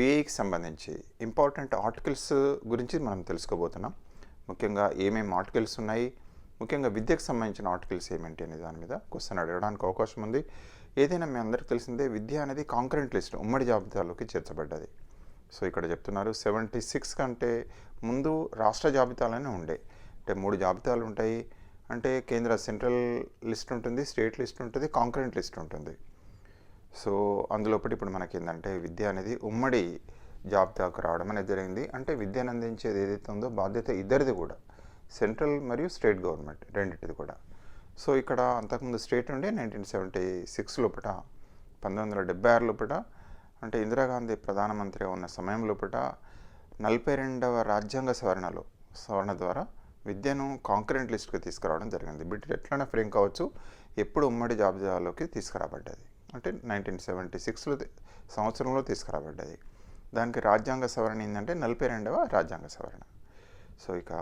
పిఐకి సంబంధించి important articles గురించి మనం తెలుసుకోబోతున్నాం. ముఖ్యంగా ఏమేమి ఆర్టికల్స్ ఉన్నాయి? ముఖ్యంగా విద్యకు సంబంధించిన ఆర్టికల్స్ ఏమిటి అనే దాని మీద క్వశ్చన్ అడగడానికి అవకాశం ఉంది. ఏదైనా మీ అందరికీ తెలిసిందే విద్య అనేది కాంకరెంట్ లిస్ట్ ఉమ్మడి జాబితాలోకి చేర్చబడ్డది. సో ఇక్కడ చెప్తున్నారు సెవెంటీ సిక్స్ కంటే ముందు రాష్ట్ర జాబితాలోనే ఉండే. అంటే మూడు జాబితాలు ఉంటాయి. అంటే కేంద్ర సెంట్రల్ లిస్ట్ ఉంటుంది స్టేట్ లిస్ట్ ఉంటుంది కాంకరెంట్ లిస్ట్ ఉంటుంది. సో అందులోపటి ఇప్పుడు మనకి ఏంటంటే విద్య అనేది ఉమ్మడి జాబితాకు రావడం అనేది జరిగింది. అంటే విద్యను అందించేది ఏదైతే ఉందో బాధ్యత ఇద్దరిది కూడా. సెంట్రల్ మరియు స్టేట్ గవర్నమెంట్ రెండింటిది కూడా. సో ఇక్కడ అంతకుముందు స్టేట్ ఉండే నైన్టీన్ సెవెంటీ సిక్స్ లోపల పంతొమ్మిది వందల డెబ్బై ఆరు లోపల అంటే ఇందిరాగాంధీ ప్రధానమంత్రిగా ఉన్న సమయం లోపల నలభై రెండవ రాజ్యాంగ సవరణలో సవరణ ద్వారా విద్యను కాంకరెంట్ లిస్ట్కి తీసుకురావడం జరిగింది. బిట్ ఎట్లైనా ఫ్రేమ్ కావచ్చు ఎప్పుడు ఉమ్మడి జాబితాలోకి తీసుకురాబడ్డది. అంటే నైన్టీన్ సెవెంటీ సిక్స్లో సంవత్సరంలో తీసుకురాబడ్డది. దానికి రాజ్యాంగ సవరణ ఏంటంటే నలభై రెండవ రాజ్యాంగ సవరణ. సో ఇక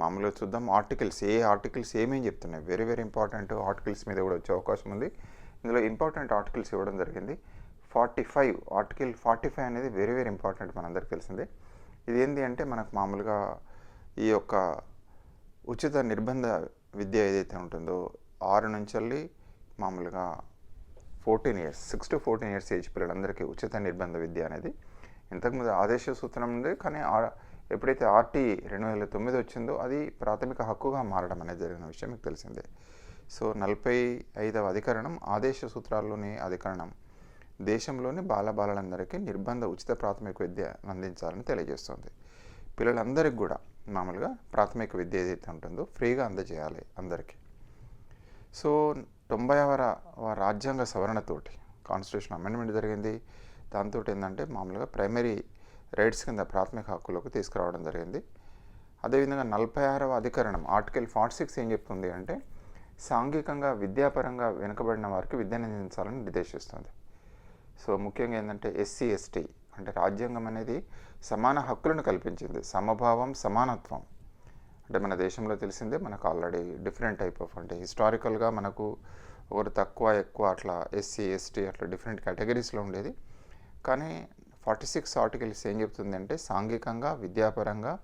మామూలుగా చూద్దాం ఆర్టికల్స్ ఏ ఆర్టికల్స్ ఏమేమి చెప్తున్నాయి? వెరీ వెరీ ఇంపార్టెంట్ ఆర్టికల్స్ మీద కూడా వచ్చే అవకాశం ఉంది. ఇందులో ఇంపార్టెంట్ ఆర్టికల్స్ ఇవ్వడం జరిగింది. Forty five article forty five అనేది వెరీ వెరీ ఇంపార్టెంట్ మనందరికి తెలిసిందే. ఇది ఏంటి అంటే మనకు మామూలుగా ఈ యొక్క ఉచిత నిర్బంధ విద్య ఏదైతే ఉంటుందో ఆరు నుంచి వెళ్ళి మామూలుగా fourteen years six to fourteen years age పిల్లలందరికీ ఉచిత నిర్బంధ విద్య అనేది. ఇంతకుముందు ఆదేశ సూత్రం ఉంది కానీ ఎప్పుడైతే ఆర్టీ రెండు వేల తొమ్మిది వచ్చిందో అది ప్రాథమిక హక్కుగా మారడం అనేది జరిగిన విషయం మీకు తెలిసిందే. సో నలభై ఐదవ అధికరణం ఆదేశ సూత్రాల్లోని అధికరణం. దేశంలోని బాలబాలలందరికీ నిర్బంధ ఉచిత ప్రాథమిక విద్య అందించాలని తెలియజేస్తుంది. పిల్లలందరికీ కూడా మామూలుగా ప్రాథమిక విద్య ఏదైతే ఉంటుందో ఫ్రీగా అందజేయాలి అందరికీ. సో తొంభైవ రాజ్యాంగ సవరణతోటి కాన్స్టిట్యూషన్ అమెండ్మెంట్ జరిగింది. దాంతో ఏంటంటే మామూలుగా ప్రైమరీ రైట్స్ కింద ప్రాథమిక హక్కులకు తీసుకురావడం జరిగింది. అదేవిధంగా నలభై ఆరవ అధికరణం ఆర్టికల్ ఫార్టీ సిక్స్ ఏం చెప్తుంది అంటే సాంఘికంగా విద్యాపరంగా వెనుకబడిన వారికి విద్యను అందించాలని నిర్దేశిస్తుంది. సో ముఖ్యంగా ఏంటంటే ఎస్సీ ఎస్టీ అంటే రాజ్యాంగం అనేది సమాన హక్కులను కల్పించింది. సమభావం సమానత్వం. అంటే మన దేశంలో తెలిసిందే మనకు ఆల్రెడీ డిఫరెంట్ టైప్ ఆఫ్ అంటే హిస్టారికల్గా మనకు ఒకరు తక్కువ ఎక్కువ అట్లా ఎస్సీ ఎస్టీ అట్లా డిఫరెంట్ కేటగిరీస్లో ఉండేది. కానీ ఫార్టీ సిక్స్ ఆర్టికల్స్ ఏం చెప్తుంది అంటే సాంఘికంగా విద్యాపరంగా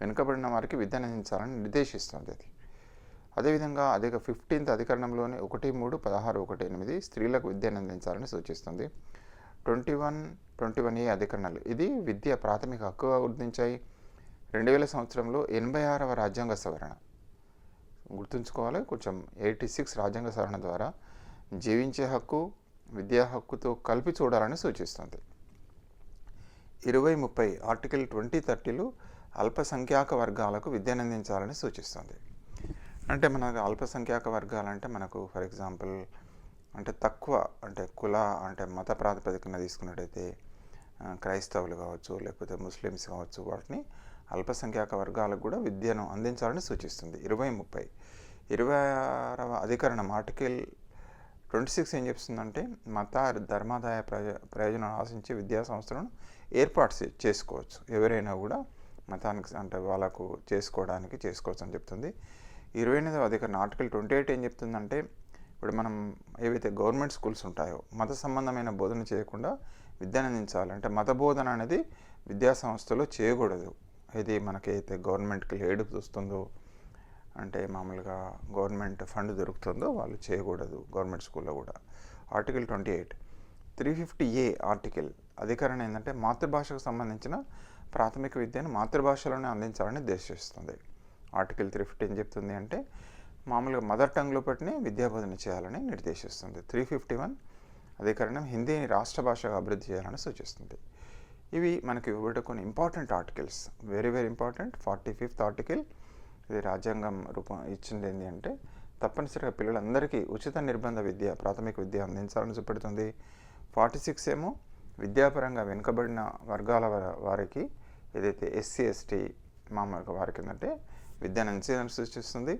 వెనుకబడిన వారికి విద్యను అందించాలని నిర్దేశిస్తుంది అది. అదేవిధంగా అదే ఫిఫ్టీన్త్ అధికరణంలోని ఒకటి మూడు పదహారు ఒకటి ఎనిమిది స్త్రీలకు విద్యను అందించాలని సూచిస్తుంది. Twenty one twenty one A అధికరణలు. ఇది విద్య ప్రాథమిక హక్కుగా గుర్తించాయి. రెండు వేల సంవత్సరంలో ఎనభై ఆరవ రాజ్యాంగ సవరణ. గుర్తుంచుకోవాలి కొంచెం ఎయిటీ సిక్స్ రాజ్యాంగ సవరణ ద్వారా జీవించే హక్కు విద్యా హక్కుతో కలిపి చూడాలని సూచిస్తుంది. ఇరవై ముప్పై ఆర్టికల్ ట్వంటీ థర్టీలు అల్పసంఖ్యాక వర్గాలకు విద్యను అందించాలని సూచిస్తుంది. అంటే మనకు అల్పసంఖ్యాక వర్గాలంటే మనకు ఫర్ ఎగ్జాంపుల్ అంటే తక్కువ అంటే కుల అంటే మత ప్రాతిపదికన తీసుకున్నట్టయితే క్రైస్తవులు కావచ్చు లేకపోతే ముస్లిమ్స్ కావచ్చు వాటిని అల్పసంఖ్యాక వర్గాలకు కూడా విద్యను అందించాలని సూచిస్తుంది. ఇరవై ముప్పై. ఇరవై ఆరవ అధికరణం ఆర్టికల్ ట్వంటీ సిక్స్ ఏం చెప్తుందంటే మత ధర్మాదాయ ప్రయోజ ప్రయోజనాలు ఆశించి విద్యా సంస్థలను ఏర్పాటు చే- చేసుకోవచ్చు. ఎవరైనా కూడా మతానికి అంటే వాళ్ళకు చేసుకోవడానికి చేసుకోవచ్చు అని చెప్తుంది. ఇరవై ఎనిమిదవ అధికరణ ఆర్టికల్ ట్వంటీ ఎయిట్ ఏం చెప్తుందంటే ఇప్పుడు మనం ఏవైతే గవర్నమెంట్ స్కూల్స్ ఉంటాయో మత సంబంధమైన బోధన చేయకుండా విద్యను అందించాలి అంటే మత బోధన అనేది విద్యా సంస్థలో చేయకూడదు. ఇది మనకైతే గవర్నమెంట్కి ఏడు వస్తుందో అంటే మామూలుగా గవర్నమెంట్ ఫండ్ దొరుకుతుందో వాళ్ళు చేయకూడదు గవర్నమెంట్ స్కూల్లో కూడా. Article twenty eight. Three fifty A article అధికరణ ఏంటంటే మాతృభాషకు సంబంధించిన ప్రాథమిక విద్యను మాతృభాషలోనే అందించాలని దేశిస్తుంది ఆర్టికల్ త్రీ ఫిఫ్టీ ఏం చెప్తుంది అంటే మామూలుగా మదర్ టంగ్లో పెట్టిన విద్యాబోధన చేయాలని నిర్దేశిస్తుంది. త్రీ ఫిఫ్టీ వన్ అధికరణం హిందీని రాష్ట్ర భాషగా అభివృద్ధి చేయాలని సూచిస్తుంది. ఇవి మనకి ఇవ్వబడ్డ కొన్ని important articles very very important forty fifth article ఇది రాజ్యాంగం రూపం ఇచ్చింది ఏంటి అంటే తప్పనిసరిగా పిల్లలందరికీ ఉచిత నిర్బంధ విద్య ప్రాథమిక విద్య అందించాలని చూపెడుతుంది. ఫార్టీ సిక్స్ ఏమో విద్యాపరంగా వెనుకబడిన వర్గాల వారికి ఏదైతే ఎస్సీ ఎస్టీ మామూలుగా వారికి ఏంటంటే విద్యను అందించాలని సూచిస్తుంది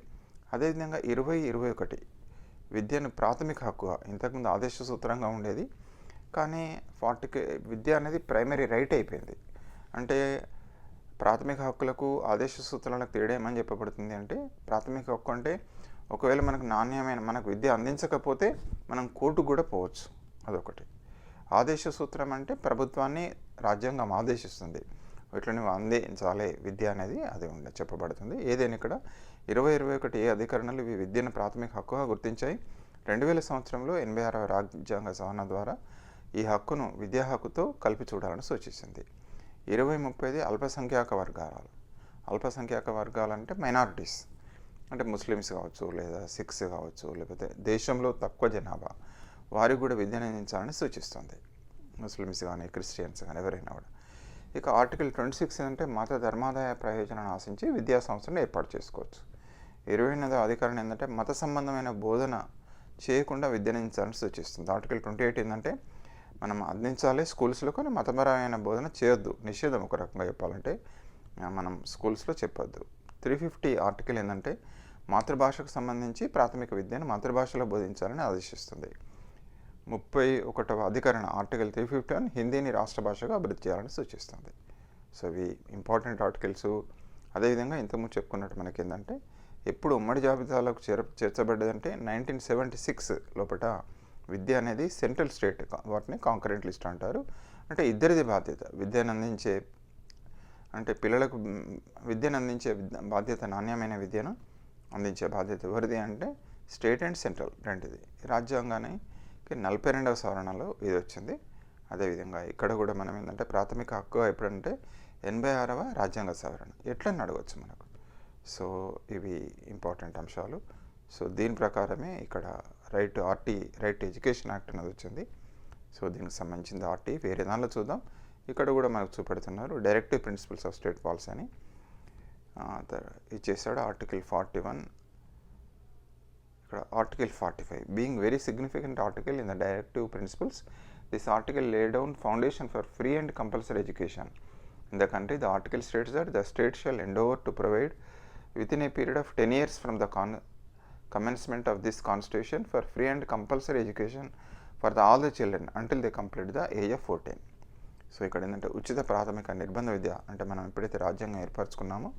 అదేవిధంగా ఇరవై ఇరవై ఒకటి విద్యను ప్రాథమిక హక్కుగా ఇంతకుముందు ఆదేశ సూత్రంగా ఉండేది. కానీ ఫార్టీకి విద్య అనేది ప్రైమరీ రైట్ అయిపోయింది. అంటే ప్రాథమిక హక్కులకు ఆదేశ సూత్రాలకు తేడా ఏమని చెప్పబడుతుంది అంటే ప్రాథమిక హక్కు అంటే ఒకవేళ మనకు నాణ్యమైన మనకు విద్య అందించకపోతే మనం కోర్టు కూడా పోవచ్చు. అదొకటి. ఆదేశ సూత్రం అంటే ప్రభుత్వాన్ని రాజ్యాంగం ఆదేశిస్తుంది. ఇట్లా నువ్వు అందించాలి. విద్య అనేది అది ఉండ చెప్పబడుతుంది. ఏదైనా ఇక్కడ ఇరవై ఇరవై ఒకటి ఏ అధికరణలు ఇవి విద్యను ప్రాథమిక హక్కుగా గుర్తించాయి? రెండు వేల సంవత్సరంలో ఎనభై ఆరవ రాజ్యాంగ సవరణ ద్వారా ఈ హక్కును విద్యా హక్కుతో కలిపి చూడాలని సూచించింది ఇరవై ముప్పైది అల్పసంఖ్యాక వర్గాలు. అల్పసంఖ్యాక వర్గాలు అంటే మైనారిటీస్. అంటే ముస్లిమ్స్ కావచ్చు లేదా సిక్స్ కావచ్చు లేకపోతే దేశంలో తక్కువ జనాభా. వారికి కూడా విద్యను అందించాలని సూచిస్తుంది. ముస్లిమ్స్ కానీ క్రిస్టియన్స్ కానీ ఎవరైనా కూడా. ఇక ఆర్టికల్ ట్వంటీ సిక్స్ అంటే మత ధర్మాదాయ ప్రయోజనాన్ని ఆశించి విద్యా సంస్థను ఏర్పాటు చేసుకోవచ్చు. ఇరవై ఎనిమిదవ అధికారం ఏంటంటే మత సంబంధమైన బోధన చేయకుండా విద్యను అందించాలని సూచిస్తుంది. ఆర్టికల్ ట్వంటీ ఎయిట్ ఏంటంటే మనం అందించాలి. స్కూల్స్లో కానీ మతపరమైన బోధన చేయొద్దు. నిషేధం ఒక రకంగా చెప్పాలంటే మనం స్కూల్స్లో చెప్పొద్దు. త్రీ ఫిఫ్టీ ఆర్టికల్ ఏంటంటే మాతృభాషకు సంబంధించి ప్రాథమిక విద్యను మాతృభాషలో బోధించాలని ఆదేశిస్తుంది. ముప్పై ఒకటవ అధికరణ ఆర్టికల్ త్రీ ఫిఫ్టీ వన్ హిందీని రాష్ట్ర భాషగా అభివృద్ధి చేయాలని సూచిస్తుంది. సో ఇవి ఇంపార్టెంట్ ఆర్టికల్స్. అదేవిధంగా ఇంతకుముందు చెప్పుకున్నట్టు మనకి ఏంటంటే ఎప్పుడు ఉమ్మడి జాబితాలోకి చేర చేర్చబడ్డదంటే నైన్టీన్ సెవెంటీ సిక్స్ లోపల విద్య అనేది సెంట్రల్ స్టేట్ వాటిని కాంకరెంట్ లిస్ట్ అంటారు. అంటే ఇద్దరిది బాధ్యత. విద్యను అందించే అంటే పిల్లలకు విద్యను అందించే బాధ్యత నాణ్యమైన విద్యను అందించే బాధ్యత ఎవరిది అంటే స్టేట్ అండ్ సెంట్రల్ రెండుది. రాజ్యాంగానికి నలభై రెండవ సవరణలో ఇది వచ్చింది. అదేవిధంగా ఇక్కడ కూడా మనం ఏంటంటే ప్రాథమిక హక్కు ఎప్పుడంటే ఎనభై ఆరవ రాజ్యాంగ సవరణ. ఎట్లని అడగవచ్చు మనకు? సో ఇవి ఇంపార్టెంట్ అంశాలు. సో దీని ప్రకారమే ఇక్కడ right RT right education act అనేది వచ్చింది. సో దీనికి సంబంధించింది ఆర్టీ. వేరే దానిలో చూద్దాం. ఇక్కడ కూడా మనకు చూపెడుతున్నారు directive principles of state policy అని. ఇచ్చేసాడు ఆర్టికల్ ఫార్టీ వన్. ఇక్కడ article forty five. Being very significant article in the directive principles this article lay down foundation for free and compulsory education. In the country the article states that the state shall endeavour to provide within a period of ten years from the con commencement of this constitution for free and compulsory education for the, all the children until they complete the age of 14 so ఇక్కడ ఏంటంటే ఉచిత ప్రాథమిక నిర్బంధ విద్య అంటే మనం ఎప్పుడైతే రాజ్యాంగం ఏర్పరచుకున్నామో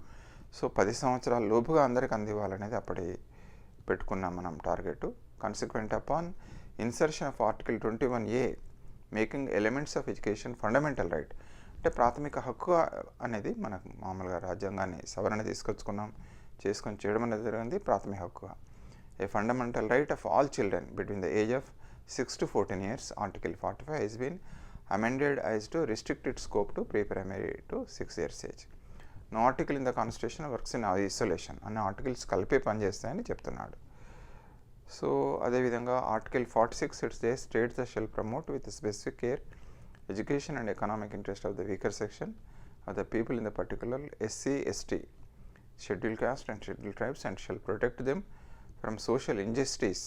so పది సంవత్సరాల లోపుగా అందరికి అందివ్వాలనేది అప్పటి పెట్టుకున్నాం మనం target. Consequent upon insertion of article twenty one A making elements of education fundamental right అంటే ప్రాథమిక హక్కు అనేది మనకు మామూలుగా రాజ్యాంగాన్ని సవరణ తీసుకొచ్చుకున్నాం చేసుకొని చేయడం అనేది జరిగింది ప్రాథమిక హక్కుగా. A fundamental right of all children between the age of six to fourteen years article forty five has been amended as to restricted scope to pre-primary to six years age no article in the constitution works in isolation అనే articles కలిపే పనిచేస్తాయని చెప్తున్నాడు. So అదేవిధంగా article forty six it's the states the shall promote with specific care education and economic interest of the weaker section of the people in the particular SC ST schedule caste and scheduled tribes and shall protect them from social injustice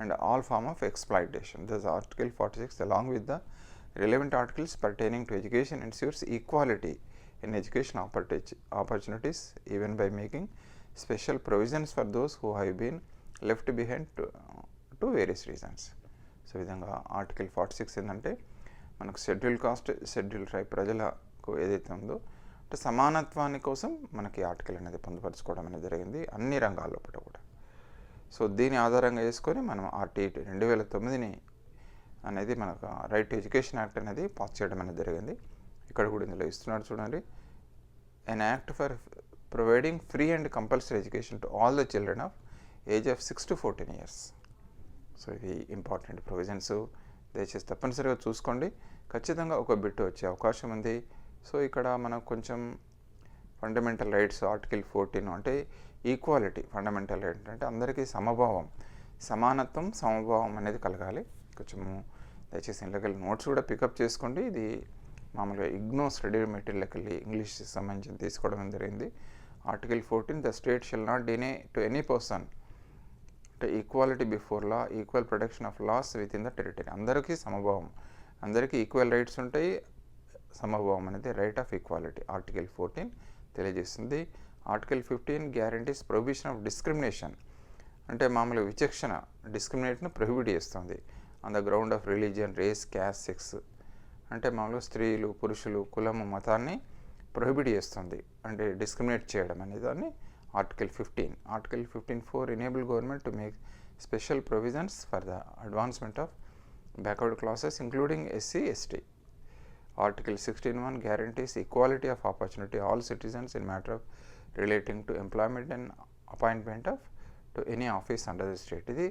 and all form of exploitation. Thus, Article 46, along with the relevant articles pertaining to education, ensures equality in education opportu- opportunities, even by making special provisions for those who have been left behind to, to various reasons. So ఈ విధంగా article forty six ఏంటంటే మనకు schedule caste schedule tribe ప్రజలకు ఏదైతే ఉందో అంటే సమానత్వాన్ని కోసం మనకి ఆర్టికల్ అనేది పొందుపరచుకోవడం అనేది జరిగింది అన్ని రంగాల లోపల కూడా సో దీని ఆధారంగా చేసుకొని మనం ఆర్టీ రెండు వేల తొమ్మిదిని అనేది మనకు రైట్ టు ఎడ్యుకేషన్ యాక్ట్ అనేది పాస్ చేయడం అనేది జరిగింది. ఇక్కడ కూడా ఇందులో ఇస్తున్నాడు చూడండి. An act for providing free and compulsory education to all the children of age of six to fourteen years so ఇవి ఇంపార్టెంట్ ప్రొవిజన్స్ దయచేసి తప్పనిసరిగా చూసుకోండి. ఖచ్చితంగా ఒక బిట్ వచ్చే అవకాశం ఉంది. సో ఇక్కడ మనకు కొంచెం ఫండమెంటల్ రైట్స్ ఆర్టికల్ ఫోర్టీన్ అంటే ఈక్వాలిటీ ఫండమెంటల్ ఏంటంటే అందరికీ సమభావం సమానత్వం సమభావం అనేది కలగాలి. కొంచెము దయచేసి ఇంట్లోకి నోట్స్ కూడా పికప్ చేసుకోండి. ఇది మామూలుగా ఇగ్నో స్టడీ మెటీరియల్కి వెళ్ళి ఇంగ్లీష్ సంబంధించి తీసుకోవడం జరిగింది. Article fourteen the state shall not deny to any person. అంటే equality before law equal protection of laws within the territory. అందరికీ సమభావం. అందరికీ ఈక్వల్ రైట్స్ ఉంటాయి. సమభావం అనేది right of equality. Article fourteen తెలియజేస్తుంది article fifteen guarantees prohibition of discrimination. అంటే మామూలు విచక్షణ డిస్క్రిమినేట్ను ప్రొహిబిట్ చేస్తుంది. On the ground of religion race caste sex. అంటే మామూలుగా స్త్రీలు పురుషులు కులము మతాన్ని ప్రొహిబిట్ చేస్తుంది. అంటే డిస్క్రిమినేట్ చేయడం అనే దాన్ని article fifteen. Article fifteen four enable government to make special provisions for the advancement of backward classes including SC ST. Article sixteen one guarantees equality of opportunity all citizens in matter of relating to employment and appointment of to any office under the state ఇది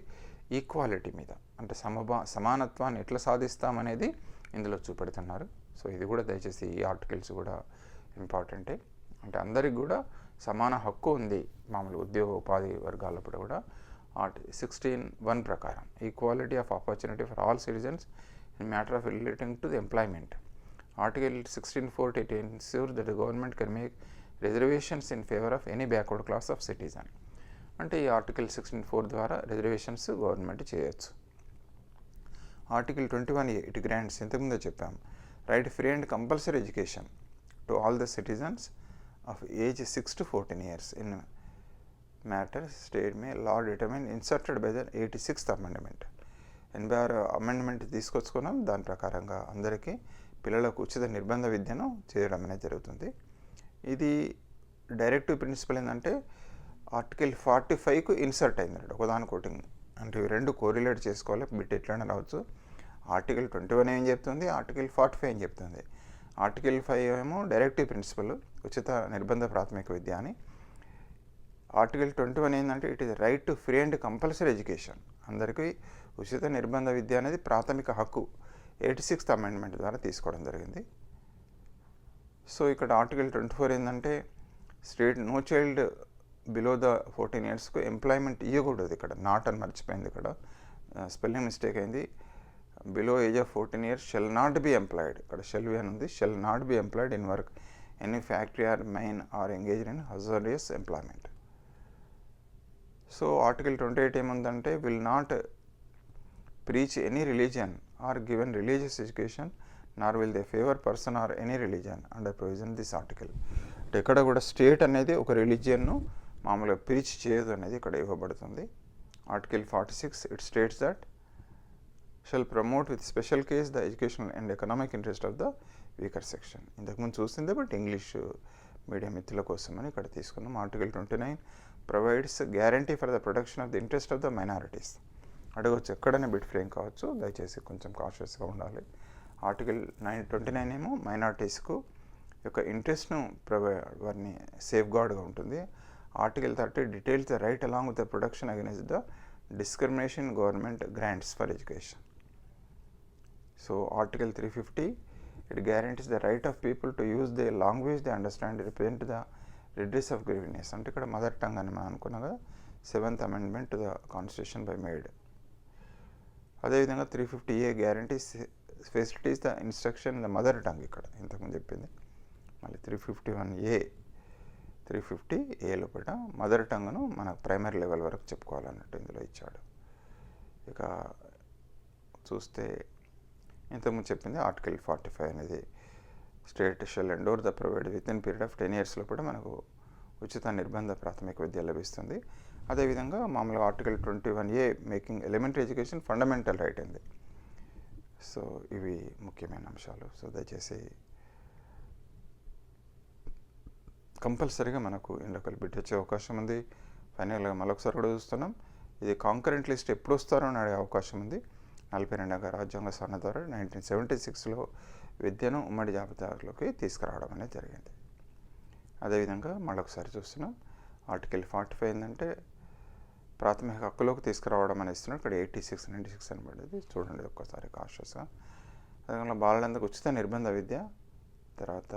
equality మీద అంటే సమభా సమానత్వాన్ని ఎట్లా సాధిస్తామనేది ఇందులో చూపెడుతున్నారు. So ఇది కూడా దయచేసి ఈ ఆర్టికల్స్ కూడా ఇంపార్టెంటే. అంటే అందరికి కూడా సమాన హక్కు ఉంది మామూలు ఉద్యోగ ఉపాధి వర్గాలప్పుడు కూడా సిక్స్టీన్ వన్ ప్రకారం equality of opportunity for all citizens in matter of relating to the employment article sixteen four it insure that government can make reservations in favour of any backward class of citizen అంటే ఈ article sixteen four ద్వారా reservations government చేయొచ్చు. Article twenty one A it grants ఇంతకుముందే చెప్పాం. Right free and compulsory education to all the citizens of age six to fourteen years in matter state may law determine inserted by the eighty sixth amendment ఎనభై ఆరు amendment తీసుకొచ్చుకున్నాం. దాని ప్రకారంగా అందరికీ పిల్లలకు ఉచిత నిర్బంధ విద్యను చేయడం అనేది జరుగుతుంది. ఇది డైరెక్టివ్ ప్రిన్సిపల్ ఏంటంటే ఆర్టికల్ ఫార్టీ ఫైవ్కు ఇన్సర్ట్ అయింది ఒకదాని కోటింగ్. అంటే ఇవి రెండు కోరిలేట్ చేసుకోవాలి. బిట్ ఎట్లనే రావచ్చు. ఆర్టికల్ ట్వంటీ వన్ ఏం చెప్తుంది? ఆర్టికల్ ఫార్టీ ఫైవ్ ఏం చెప్తుంది? ఆర్టికల్ ఫైవ్ ఏమో డైరెక్టివ్ ప్రిన్సిపల్ ఉచిత నిర్బంధ ప్రాథమిక విద్య అని. ఆర్టికల్ ట్వంటీ వన్ ఏంటంటే it is right to free and compulsory education. అందరికీ ఉచిత నిర్బంధ విద్య అనేది ప్రాథమిక హక్కు. ఎయిటీ సిక్స్త్ అమెండ్మెంట్ ద్వారా తీసుకోవడం జరిగింది. సో ఇక్కడ ఆర్టికల్ ట్వంటీ ఫోర్ ఏంటంటే state no child below the fourteen ఇయర్స్కు employment ఇవ్వకూడదు ఇక్కడ. నాట్ అని మర్చిపోయింది ఇక్కడ. స్పెల్లింగ్ మిస్టేక్ అయింది. Below age of fourteen years shall not be employed. ఇక్కడ షెల్ బి అని ఉంది. Shall not be employed in work. Any factory or mine or engaged in hazardous employment. So article twenty eight ఏముందంటే will not preach any religion or given religious education nor will they favour person or any religion under provision this article అంటే ఇక్కడ కూడా state అనేది ఒక రిలీజియన్ను మామూలుగా పిలిచి చేయదు అనేది ఇక్కడ ఇవ్వబడుతుంది. Article forty six it states that shall promote with special case the educational and economic interest of the weaker section ఇంతకుముందు చూసిందే బట్ ఇంగ్లీష్ మీడియం మిత్రుల కోసం అని ఇక్కడ తీసుకున్నాం. Article twenty nine provides guarantee for the protection of the interest of the minorities అడగవచ్చు ఎక్కడైనా bit frame కావచ్చు. దయచేసి కొంచెం కాషియస్గా ఉండాలి. ఆర్టికల్ నైన్ ట్వంటీ నైన్ ఏమో మైనార్టీస్కు యొక్క ఇంట్రెస్ట్ను ప్రొవై వారిని సేఫ్ గార్డ్గా ఉంటుంది. Article thirty details the right along with the production against the discrimination government grants for education. So article three fifty it guarantees the right of people to use the language they understand represent the redress of grievances అంటే ఇక్కడ mother tongue అని మనం అనుకున్నాం కదా seventh amendment to the constitution by made. అదేవిధంగా three fifty A guarantees facilities the instruction the mother tongue ఇక్కడ. ఇంతకుముందు చెప్పింది. మళ్ళీ three fifty one A three fifty A లోపల మదర్ టంగ్ను మన ప్రైమరీ లెవెల్ వరకు చెప్పుకోవాలన్నట్టు ఇందులో ఇచ్చాడు. ఇక చూస్తే ఇంతకుముందు చెప్పింది ఆర్టికల్ ఫార్టీ ఫైవ్ అనేది state shall endeavour the provide with in period of ten ఇయర్స్లో కూడా మనకు ఉచిత నిర్బంధ ప్రాథమిక విద్య లభిస్తుంది. అదేవిధంగా మామూలుగా article twenty one A making elementary education fundamental right ఉంది సో ఇవి ముఖ్యమైన అంశాలు. సో దయచేసి కంపల్సరీగా మనకు ఇండొకలు బిట్ వచ్చే అవకాశం ఉంది. ఫైనల్గా మరొకసారి కూడా చూస్తున్నాం. ఇది కాంకరెంట్ లిస్ట్ ఎప్పుడు వస్తారో అని అడిగే అవకాశం ఉంది. నలభై రెండవ రాజ్యాంగ సవరణ ద్వారా నైన్టీన్ సెవెంటీ సిక్స్లో విద్యను ఉమ్మడి జాబితాలోకి తీసుకురావడం అనేది జరిగింది. అదేవిధంగా మళ్ళొకసారి చూస్తున్నాం. ఆర్టికల్ ఫార్టీ ఫైవ్ ఏంటంటే ప్రాథమిక హక్కులోకి తీసుకురావడం అని ఇస్తున్నాడు. ఇక్కడ ఎయిటీ సిక్స్ నైంటీ సిక్స్ అని పడింది. చూడండి ఒక్కసారి కాషియస్గా అదేవిధంగా బాలలందరికి ఉచిత నిర్బంధ విద్య తర్వాత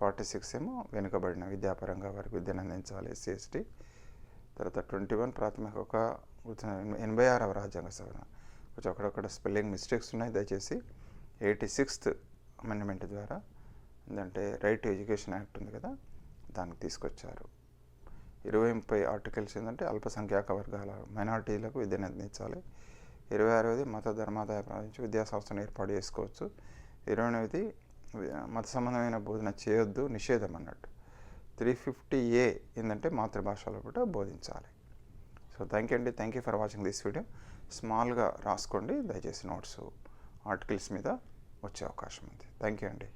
ఫార్టీ సిక్స్ ఏమో వెనుకబడిన విద్యాపరంగా వారికి విద్యను అందించాలి ఎస్సీ ఎస్టీ. తర్వాత ట్వంటీ వన్ ప్రాథమిక ఒక ఎనభై ఆరవ రాజ్యాంగ సవరణ. కొంచెం అక్కడక్కడ స్పెల్లింగ్ మిస్టేక్స్ ఉన్నాయి. దయచేసి ఎయిటీ సిక్స్త్ అమెండ్మెంట్ ద్వారా ఏంటంటే రైట్ ఎడ్యుకేషన్ యాక్ట్ ఉంది కదా దానికి తీసుకొచ్చారు. ఇరవై ముప్పై ఆర్టికల్స్ ఏంటంటే అల్పసంఖ్యాక వర్గాల మైనార్టీలకు విద్యను అందించాలి. ఇరవై ఆరవది మత ధర్మాదాయ ప్రాంతించి విద్యా సంస్థను ఏర్పాటు చేసుకోవచ్చు. ఇరవై ఎనిమిది మత సంబంధమైన బోధన చేయొద్దు నిషేధం అన్నట్టు. త్రీ ఫిఫ్టీ ఏ ఏంటంటే మాతృభాషలో కూడా బోధించాలి. సో థ్యాంక్ యూ అండి. Thank you for watching this video స్మాల్గా రాసుకోండి. దయచేసి నోట్స్ ఆర్టికల్స్ మీద వచ్చే అవకాశం ఉంది. థ్యాంక్ యూ అండి.